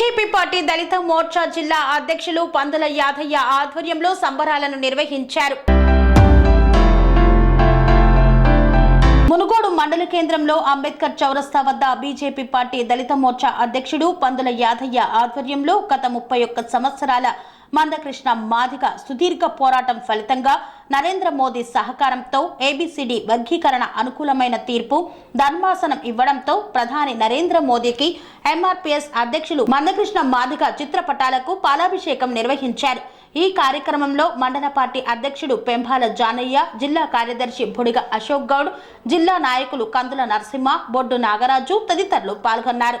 BJP party దళిత మోర్చా జిల్లా అధ్యక్షులు పందుల యాదయ్య ఆధ్వర్యంలో సంబరాలను నిర్వహించారు. మునుగోడు మండల కేంద్రంలో అంబేద్కర్ చౌరస్తా వద్ద బీజేపీ పార్టీ దళిత మోర్చా అధ్యక్షుడు పందుల యాదయ్య ఆధ్వర్యంలో గత ముప్పై ఒక్క సంవత్సరాల మందకృష్ణ మాదిక సుదీర్ఘ పోరాటం ఫలితంగా నరేంద్ర మోదీ సహకారంతో ఏబిసిడి వర్గీకరణ అనుకూలమైన తీర్పు ధర్మాసనం ఇవ్వడంతో ప్రధాని నరేంద్ర మోదీకి ఎంఆర్పీఎస్ అధ్యక్షులు మందకృష్ణ మాదిక చిత్రపటాలకు పాలాభిషేకం నిర్వహించారు. ఈ కార్యక్రమంలో మండల పార్టీ అధ్యక్షుడు పెంభాల జానయ్య జిల్లా కార్యదర్శి బుడిగ అశోక్ గౌడ్ జిల్లా నాయకులు కందుల నరసింహ బొడ్డు నాగరాజు తదితరులు పాల్గొన్నారు.